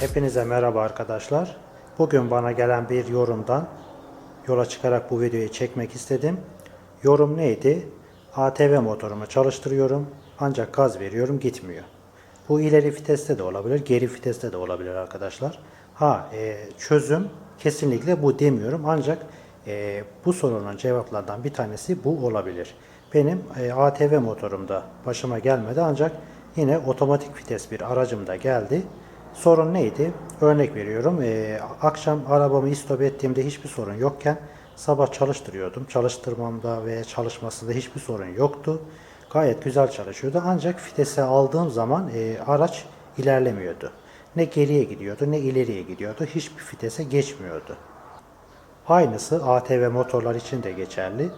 Hepinize merhaba arkadaşlar. Bugün bana gelen bir yorumdan yola çıkarak bu videoyu çekmek istedim. Yorum neydi? ATV motorumu çalıştırıyorum ancak gaz veriyorum gitmiyor. Bu ileri viteste de olabilir, geri viteste de olabilir arkadaşlar. Ha e, çözüm kesinlikle bu demiyorum ancak e, bu sorunun cevaplardan bir tanesi bu olabilir. Benim e, ATV motorumda başıma gelmedi ancak yine otomatik vites bir aracımda geldi. Sorun neydi? Örnek veriyorum. e, akşam arabamı istop ettiğimde hiçbir sorun yokken sabah çalıştırıyordum. Çalıştırmamda ve çalışmasında hiçbir sorun yoktu. Gayet güzel çalışıyordu. Ancak vitese aldığım zaman e, araç ilerlemiyordu. Ne geriye gidiyordu ne ileriye gidiyordu. Hiçbir vitese geçmiyordu. Aynısı ATV motorlar için de geçerli.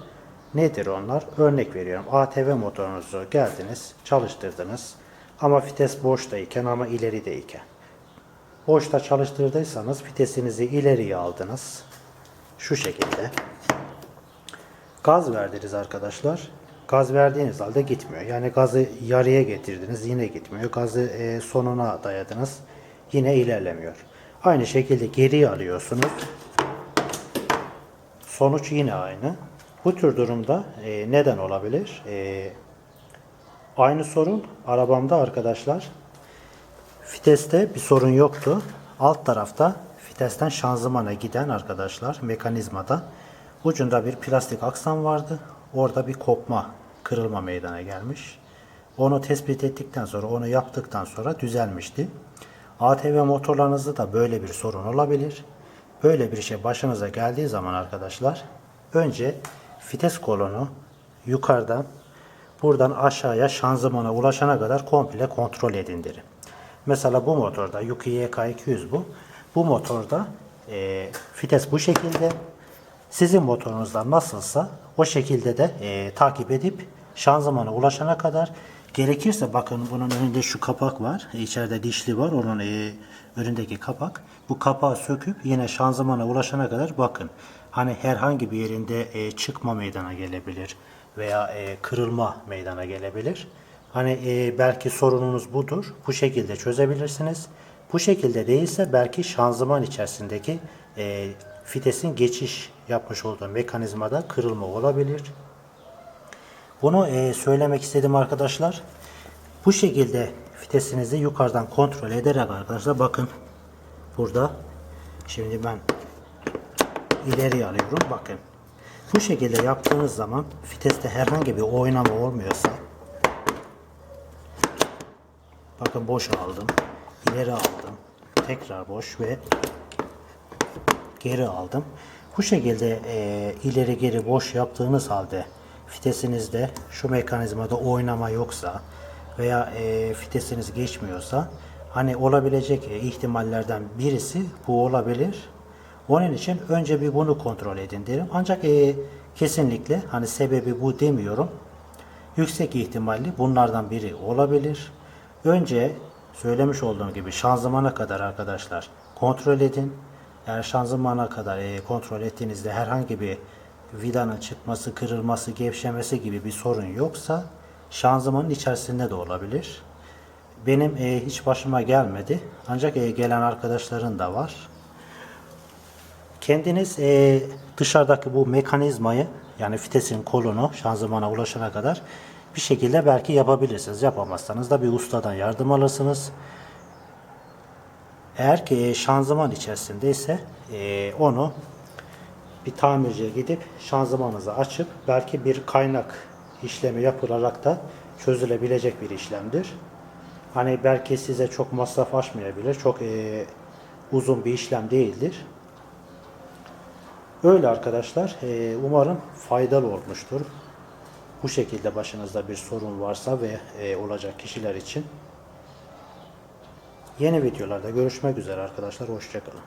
Nedir onlar? Örnek veriyorum. ATV motorunuzu geldiniz, çalıştırdınız. Ama vites boştayken ama ilerideyken. Boşta çalıştırdıysanız vitesinizi ileriye aldınız. Şu şekilde. Gaz verdiniz arkadaşlar. Gaz verdiğiniz halde gitmiyor. Yani gazı yarıya getirdiniz yine gitmiyor. Gazı e, sonuna dayadınız yine ilerlemiyor. Aynı şekilde geriye alıyorsunuz. Sonuç yine aynı. Bu tür durumda e, neden olabilir? E, aynı sorun arabamda arkadaşlar. Viteste bir sorun yoktu. Alt tarafta vitesten şanzımana giden arkadaşlar mekanizmada ucunda bir plastik aksam vardı. Orada bir kopma, kırılma meydana gelmiş. Onu tespit ettikten sonra, onu yaptıktan sonra düzelmişti. ATV motorlarınızda da böyle bir sorun olabilir. Böyle bir şey başınıza geldiği zaman arkadaşlar önce vites kolunu yukarıdan buradan aşağıya şanzımana ulaşana kadar komple kontrol edin derim. Mesela bu motorda Yuki YK200 bu. Bu motorda e, vites bu şekilde. Sizin motorunuzda nasılsa o şekilde de e, takip edip şanzımana ulaşana kadar gerekirse bakın bunun önünde şu kapak var. İçeride dişli var. Onun e, önündeki kapak. Bu kapağı söküp yine şanzımana ulaşana kadar bakın. Hani herhangi bir yerinde e, çıkma meydana gelebilir veya e, kırılma meydana gelebilir. Hani e, belki sorununuz budur. Bu şekilde çözebilirsiniz. Bu şekilde değilse belki şanzıman içerisindeki e, fitesin geçiş yapmış olduğu mekanizmada kırılma olabilir. Bunu e, söylemek istedim arkadaşlar. Bu şekilde vitesinizi yukarıdan kontrol ederek arkadaşlar bakın burada şimdi ben ileri alıyorum bakın. Bu şekilde yaptığınız zaman viteste herhangi bir oynama olmuyorsa bakın boş aldım ileri aldım tekrar boş ve geri aldım. Bu şekilde e, ileri geri boş yaptığınız halde vitesinizde şu mekanizmada oynama yoksa veya e, vitesiniz geçmiyorsa hani olabilecek e, ihtimallerden birisi bu olabilir. Onun için önce bir bunu kontrol edin derim. Ancak e, kesinlikle hani sebebi bu demiyorum. Yüksek ihtimalli bunlardan biri olabilir. Önce söylemiş olduğum gibi şanzımana kadar arkadaşlar kontrol edin. Eğer şanzımana kadar e, kontrol ettiğinizde herhangi bir vidanın çıkması, kırılması, gevşemesi gibi bir sorun yoksa şanzımanın içerisinde de olabilir. Benim e, hiç başıma gelmedi. Ancak e, gelen arkadaşların da var. Kendiniz e, dışarıdaki bu mekanizmayı yani vitesin kolunu şanzımana ulaşana kadar bir şekilde belki yapabilirsiniz. Yapamazsanız da bir ustadan yardım alırsınız. Eğer ki e, şanzıman içerisindeyse e, onu bir tamirciye gidip şanzımanınızı açıp belki bir kaynak işlemi yapılarak da çözülebilecek bir işlemdir. Hani belki size çok masraf açmayabilir. Çok e, uzun bir işlem değildir. Öyle arkadaşlar. Umarım faydalı olmuştur. Bu şekilde başınızda bir sorun varsa ve e, olacak kişiler için. Yeni videolarda görüşmek üzere arkadaşlar. Hoşçakalın.